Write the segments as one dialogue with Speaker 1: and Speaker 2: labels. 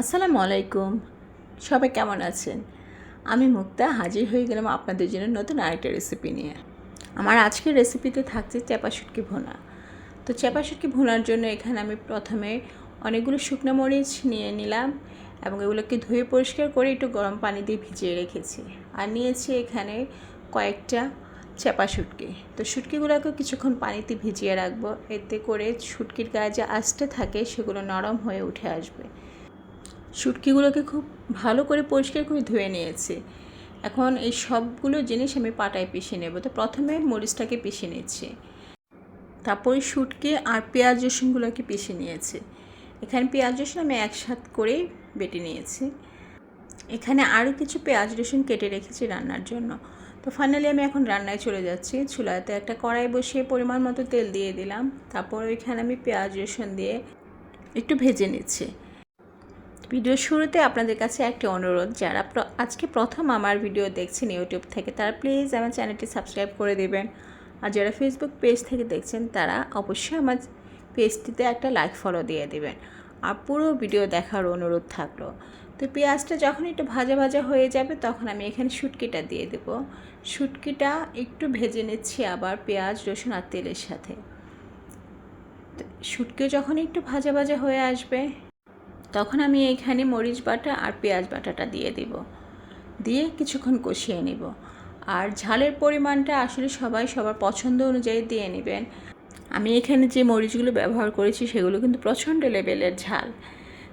Speaker 1: আসসালামু আলাইকুম। সবাই কেমন আছেন? আমি মুক্তা, হাজির হয়ে গেলাম আপনাদের জন্য নতুন আরেকটা রেসিপি নিয়ে। আমার আজকের রেসিপিতে থাকছে চেপা শুটকি ভুনা। তো চেপা শুটকি ভুনার জন্য এখানে আমি প্রথমে অনেকগুলো শুকনো মরিচ নিয়ে নিলাম এবং এগুলোকে ধুয়ে পরিষ্কার করে একটু গরম পানি দিয়ে ভিজিয়ে রেখেছি। আর নিয়েছি এখানে কয়েকটা চেপা শুটকি। তো শুটকিগুলোকে কিছুক্ষণ পানিতে ভিজিয়ে রাখব। এতে করে শুটকির গায়ে যে আঁচটা থাকে সেগুলো নরম হয়ে উঠে আসবে। শুটকিগুলোকে খুব ভালো করে পরিষ্কার করে ধুয়ে নিয়েছি। এখন এই সবগুলো জিনিস আমি পাটায় পিষে নেব। তো প্রথমে মরিচটাকে পিষে নিচ্ছি। তারপরে শুটকি আর পেঁয়াজ রসুনগুলোকে পিষে নিয়েছি। এখানে পেঁয়াজ রসুন আমি একসাথ করেই বেটে নিয়েছি। এখানে আরও কিছু পেঁয়াজ রসুন কেটে রেখেছি রান্নার জন্য। তো ফাইনালি আমি এখন রান্নায় চলে যাচ্ছি। চুলাতে একটা কড়াই বসিয়ে পরিমাণ মতো তেল দিয়ে দিলাম। তারপর ওইখানে আমি পেঁয়াজ রসুন দিয়ে একটু ভেজে নিচ্ছি। ভিডিওর শুরুতে আপনাদের কাছে একটি অনুরোধ, যারা আজকে প্রথম আমার ভিডিও দেখছেন ইউটিউব থেকে, তারা প্লিজ আমার চ্যানেলটি সাবস্ক্রাইব করে দেবেন। আর যারা ফেসবুক পেজ থেকে দেখছেন, তারা অবশ্যই আমার পেজটিতে একটা লাইক ফলো দিয়ে দেবেন। আর পুরো ভিডিও দেখার অনুরোধ থাকল। তো পেঁয়াজটা যখন একটু ভাজা ভাজা হয়ে যাবে, তখন আমি এখানে শুটকিটা দিয়ে দেব। শুটকিটা একটু ভেজে নিচ্ছি আবার পেঁয়াজ, রসুন আর তেলের সাথে। শুটকি যখন একটু ভাজা ভাজা হয়ে আসবে তখন আমি এখানে মরিচ বাটা আর পেঁয়াজ বাটাটা দিয়ে দিব। দিয়ে কিছুক্ষণ কষিয়ে নেব। আর ঝালের পরিমাণটা আসলে সবাই সবার পছন্দ অনুযায়ী দিয়ে নেবেন। আমি এখানে যে মরিচগুলো ব্যবহার করেছি সেগুলো কিন্তু প্রচণ্ড লেভেলের ঝাল।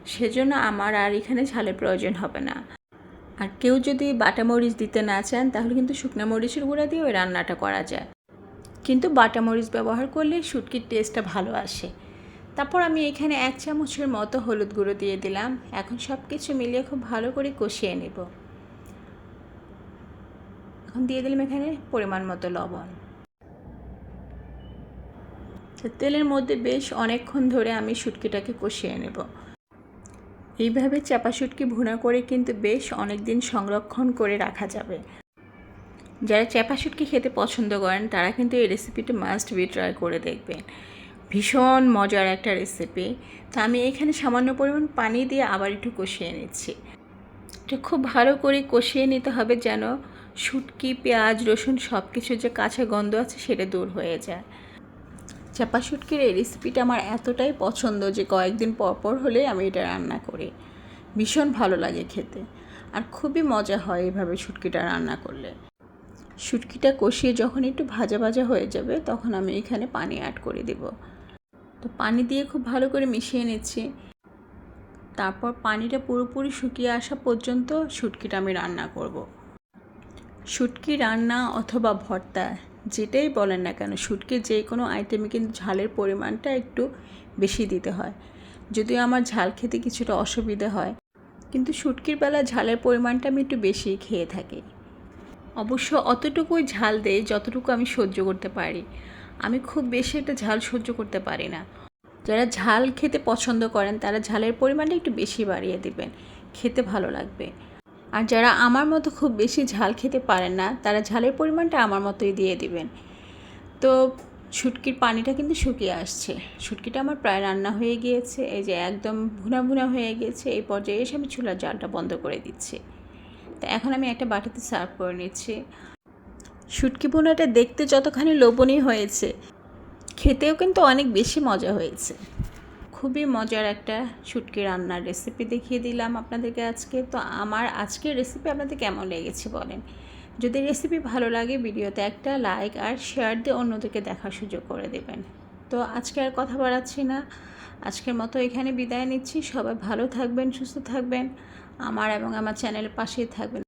Speaker 1: সেজন্য আমার আর এখানে ঝালের প্রয়োজন হবে না। আর কেউ যদি বাটা মরিচ দিতে না চান, তাহলে কিন্তু শুকনো মরিচের গুঁড়া দিয়ে ওই রান্নাটা করা যায়। কিন্তু বাটা মরিচ ব্যবহার করলে শুটকির টেস্টটা ভালো আসে। তারপর আমি এখানে এক চামচের মতো হলুদ গুঁড়ো দিয়ে দিলাম। এখন সব কিছু মিলিয়ে খুব ভালো করে কষিয়ে নেব। এখন দিয়ে দিলাম এখানে পরিমাণ মতো লবণ। তেলের মধ্যে বেশ অনেকক্ষণ ধরে আমি শুটকিটাকে কষিয়ে নেব। এইভাবে চাপা শুটকি ভুনা করে কিন্তু বেশ অনেক দিন সংরক্ষণ করে রাখা যাবে। যারা চাপা শুটকি খেতে পছন্দ করেন, তারা কিন্তু এই রেসিপিটা মাস্ট বি ট্রাই করে দেখবেন। ভীষণ মজার একটা রেসিপি তো আমি এখানে সামান্য পরিমাণ পানি দিয়ে আবার একটু কষিয়ে নিচ্ছি। এটা খুব ভালো করে কষিয়ে নিতে হবে যেন শুটকি, পেঁয়াজ, রসুন সব কিছু যে কাঁচা গন্ধ আছে সেটা দূর হয়ে যায়। চাপা শুটকির এই রেসিপিটা আমার এতটাই পছন্দ যে কয়েকদিন পর পর হলে আমি এটা রান্না করি। ভীষণ ভালো লাগে খেতে। আর খুবই মজা হয় এভাবে শুটকিটা রান্না করলে। শুটকিটা কষিয়ে যখন একটু ভাজা ভাজা হয়ে যাবে তখন আমি এখানে পানি অ্যাড করে দেবো। তো পানি দিয়ে খুব ভালো করে মিশিয়ে নিচ্ছি। তারপর পানিটা পুরোপুরি শুকিয়ে আসা পর্যন্ত শুটকিটা আমি রান্না করব। শুটকি রান্না অথবা ভর্তা যেটাই বলেন না কেন শুটকির যে কোনো আইটেমে কিন্তু ঝালের পরিমাণটা একটু বেশি দিতে হয়। যদিও আমার ঝাল খেতে কিছুটা অসুবিধে হয়, কিন্তু শুটকির বেলা ঝালের পরিমাণটা আমি একটু বেশি খেয়ে থাকি। অবশ্য অতটুকুই ঝাল দেয় যতটুকু আমি সহ্য করতে পারি। আমি খুব বেশি একটা ঝাল সহ্য করতে পারি না। যারা ঝাল খেতে পছন্দ করেন, তারা ঝালের পরিমাণটা একটু বেশি বাড়িয়ে দেবেন। খেতে ভালো লাগবে। আর যারা আমার মতো খুব বেশি ঝাল খেতে পারেন না, তারা ঝালের পরিমাণটা আমার মতোই দিয়ে দিবেন। তো শুটকির পানিটা কিন্তু শুকিয়ে আসছে। শুটকিটা আমার প্রায় রান্না হয়ে গিয়েছে। এই যে একদম ভুনা ভুনা হয়ে গিয়েছে। এই পর্যায়ে এসে আমি চুলার জালটা বন্ধ করে দিচ্ছি। তো এখন আমি একটা বাটিতে সার্ভ করে নিচ্ছি। শুটকি বোনাটা দেখতে যতখানি লোভনীয় হয়েছে, খেতেও কিন্তু অনেক বেশি মজা হয়েছে। খুবই মজার একটা শুটকি রান্নার রেসিপি দেখিয়ে দিলাম আপনাদেরকে আজকে। তো আমার আজকের রেসিপি আপনাদের কেমন লেগেছে বলেন? যদি রেসিপি ভালো লাগে, ভিডিওতে একটা লাইক আর শেয়ার দিয়ে অন্যদেরকে দেখার সুযোগ করে দেবেন। তো আজকে আর কথা বাড়াচ্ছি না। আজকের মতো এখানে বিদায় নিচ্ছি। সবাই ভালো থাকবেন, সুস্থ থাকবেন। আমার এবং আমার চ্যানেলের পাশেই থাকবেন।